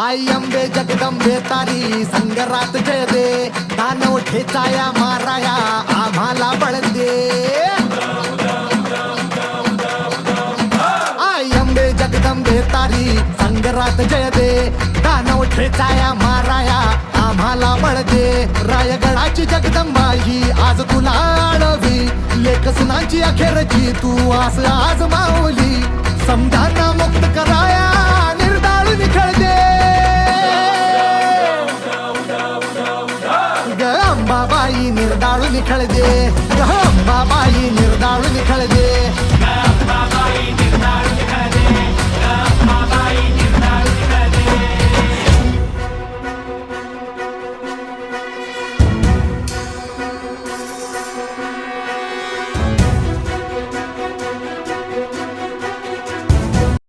आई अंबे जगदंबे तारी संगरात जय दे दानव ठेचाया माराया आम्हाला बळ दे आई अंबे जगदंबे तारी संगरात जय दे दानव ठेचाया माराया आम्हाला बळ दे रायगडाची जगदंबा ही आज तुला आळवी. लेख सुनांची अखेरची तू आस आज माऊली. समजा बाबाई अंबाबाई निर्दाळू निखळ दे ग निर्दाळू निखळ